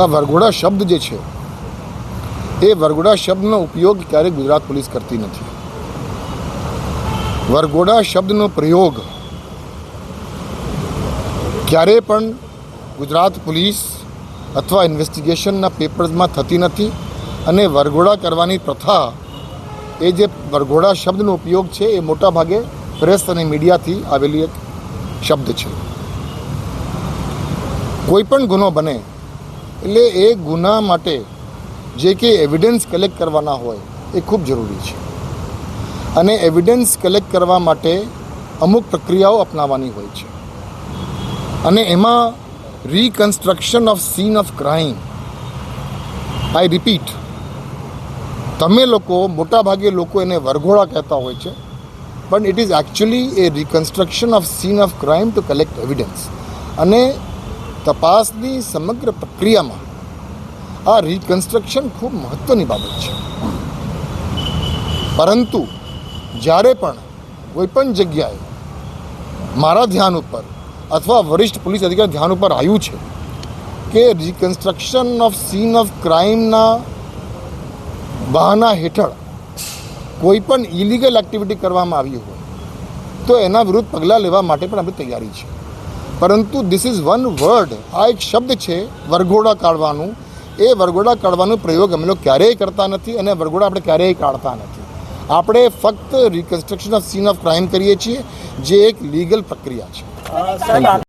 આ વરઘોડા શબ્દ જે છે, એ વરઘોડા શબ્દનો ઉપયોગ ક્યારેય ગુજરાત પોલીસ કરતી નથી. વરઘોડા શબ્દનો પ્રયોગ ક્યારેય પણ ગુજરાત પોલીસ અથવા ઇન્વેસ્ટિગેશનના પેપર્સમાં થતી નથી અને વરઘોડા કરવાની પ્રથા, એ જે વરઘોડા શબ્દનો ઉપયોગ છે, એ મોટા ભાગે પ્રેસ અને મીડિયાથી આવેલી એક શબ્દ છે. કોઈ પણ ગુનો બને એટલે એ ગુના માટે જે કે એવિડન્સ કલેક્ટ કરવાના હોય, એ ખૂબ જરૂરી છે. અને એવિડન્સ કલેક્ટ કરવા માટે અમુક પ્રક્રિયાઓ અપનાવવાની હોય છે. અને એમાં reconstruction of scene of crime I repeat તમે લોકો મોટાભાગે લોકો એને વરઘોડા કહેતા હોય છે, પણ it is actually a reconstruction of scene of crime to collect evidence અને તપાસની સમગ્ર પ્રક્રિયામાં આ રિકન્સ્ટ્રક્શન ખૂબ મહત્ત્વની બાબત છે. પરંતુ જ્યારે પણ કોઈ પણ જગ્યાએ મારા ધ્યાન ઉપર અથવા વરિષ્ઠ પોલીસ અધિકારી ધ્યાન ઉપર આવ્યું છે કે રિકન્સ્ટ્રક્શન ઓફ સીન ઓફ ક્રાઇમના બહાના હેઠળ કોઈ પણ ઇલીગલ એક્ટિવિટી કરવામાં આવી હોય, તો એના વિરુદ્ધ પગલાં લેવા માટે પણ આપણી તૈયારી છે. પરંતુ ધીસ ઇઝ વન વર્ડ આ એક શબ્દ છે, વરઘોડા કાઢવાનું. એ વરઘોડા કાઢવાનો પ્રયોગ અમે લોકો ક્યારેય કરતા નથી અને વરઘોડા આપણે ક્યારેય કાઢતા નથી. આપણે ફક્ત reconstruction of scene of crime કરીએ છીએ, જે એક લીગલ પ્રક્રિયા છે.